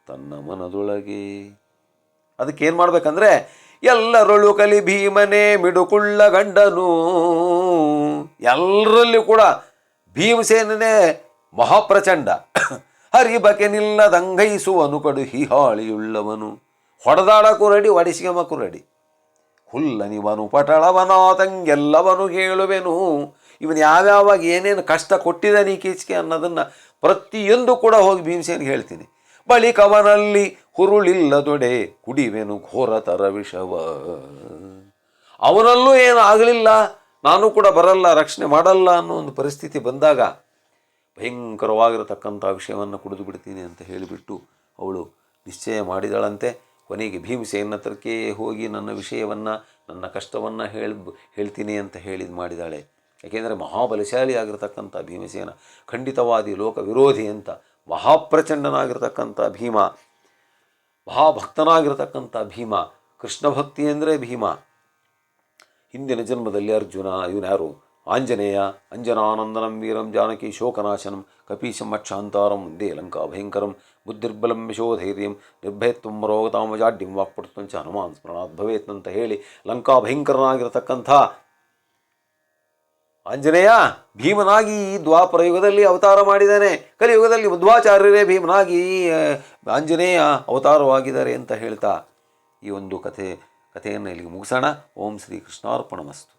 ತನ್ನ ಮನದೊಳಗೆ. ಅದಕ್ಕೆ ಏನು ಮಾಡ್ಬೇಕಂದ್ರೆ ಎಲ್ಲರೊಳು ಕಲಿ ಭೀಮನೆ ಮಿಡುಕುಳ್ಳ ಗಂಡನು. ಎಲ್ಲರಲ್ಲೂ ಕೂಡ ಭೀಮಸೇನನೇ ಮಹಾಪ್ರಚಂಡ. ಹರಿಬಕೆ ನಿಲ್ಲದಂಗೈಸುವನು ಕಡು ಹಿಹಾಳಿಯುಳ್ಳವನು. ಹೊಡೆದಾಡ ಕುರಡಿ ಒಡಿಸಿಗಮ ಕುರಡಿ ಹುಲ್ಲನಿವನು ಪಟಳವನಾತಂಗೆಲ್ಲವನು ಹೇಳುವೆನು. ಇವನು ಯಾವ್ಯಾವಾಗ ಏನೇನು ಕಷ್ಟ ಕೊಟ್ಟಿದ್ದಾನೆ ಕೀಚಿಗೆ ಅನ್ನೋದನ್ನು ಪ್ರತಿಯೊಂದು ಕೂಡ ಹೋಗಿ ಭೀಮಸೇನಿಗೆ ಹೇಳ್ತೀನಿ. ಬಳಿಕವನಲ್ಲಿ ಹುರುಳಿಲ್ಲದೊಡೆ ಕುಡಿವೆನು ಘೋರತರ ವಿಷವ. ಅವನಲ್ಲೂ ಏನು ಆಗಲಿಲ್ಲ ನಾನು ಕೂಡ ಬರಲ್ಲ, ರಕ್ಷಣೆ ಮಾಡಲ್ಲ ಅನ್ನೋ ಒಂದು ಪರಿಸ್ಥಿತಿ ಬಂದಾಗ ಭಯಂಕರವಾಗಿರತಕ್ಕಂಥ ವಿಷಯವನ್ನು ಕುಡಿದು ಬಿಡ್ತೀನಿ ಅಂತ ಹೇಳಿಬಿಟ್ಟು ಅವಳು ನಿಶ್ಚಯ ಮಾಡಿದಳಂತೆ. ಕೊನೆಗೆ ಭೀಮಸೇನ ಹತ್ರಕ್ಕೆ ಹೋಗಿ ನನ್ನ ವಿಷಯವನ್ನು, ನನ್ನ ಕಷ್ಟವನ್ನು ಹೇಳಿ ಹೇಳ್ತೀನಿ ಅಂತ ಹೇಳಿ ಮಾಡಿದಾಳೆ. ಯಾಕೆಂದರೆ ಮಹಾಬಲಶಾಲಿ ಆಗಿರತಕ್ಕಂಥ ಭೀಮಸೇನ ಖಂಡಿತವಾದಿ ಲೋಕ ವಿರೋಧಿ ಅಂತ, ಮಹಾಪ್ರಚಂಡನಾಗಿರ್ತಕ್ಕಂಥ ಭೀಮ, ಮಹಾಭಕ್ತನಾಗಿರ್ತಕ್ಕಂಥ ಭೀಮ ಕೃಷ್ಣ ಭಕ್ತಿ ಅಂದರೆ ಭೀಮ ಹಿಂದಿನ ಜನ್ಮದಲ್ಲಿ ಅರ್ಜುನ ಇವನ್ಯಾರು ಆಂಜನೇಯ, ಅಂಜನಾನಂದನಂ ವೀರಂ ಜಾನಕಿ ಶೋಕನಾಶನಂ, ಕಪೀಶಂ ಅಕ್ಷಾಂತಾರಂ ಮುಂದೆ ಲಂಕಾ ಭಯಂಕರಂ, ಬುದ್ಧಿರ್ಬಲಂ ಯಶೋಧೈರ್ಯಂ, ನಿರ್ಭಯತ್ವಂ ರೋಗತಾಮಜಾಡ್ಯಂ ವಾಕ್ಪಟುತ್ವಂಚ ಹನುಮಾನ್ ಸ್ಮರಣಾತ್ ಭವೇತ್ ಅಂತ ಹೇಳಿ ಲಂಕಾ ಭಯಂಕರನಾಗಿರತಕ್ಕಂಥ ಆಂಜನೇಯ ಭೀಮನಾಗಿ ಈ ದ್ವಾಪರ ಯುಗದಲ್ಲಿ ಅವತಾರ ಮಾಡಿದ್ದಾನೆ. ಕಲಿಯುಗದಲ್ಲಿ ಮಧ್ವಾಚಾರ್ಯರೇ ಭೀಮನಾಗಿ ಆಂಜನೇಯ ಅವತಾರವಾಗಿದ್ದಾರೆ ಅಂತ ಹೇಳ್ತಾ ಈ ಒಂದು ಕಥೆ ಕಥೆಯನ್ನು ಇಲ್ಲಿಗೆ ಮುಗಿಸೋಣ. ಓಂ ಶ್ರೀ ಕೃಷ್ಣಾರ್ಪಣಮಸ್ತು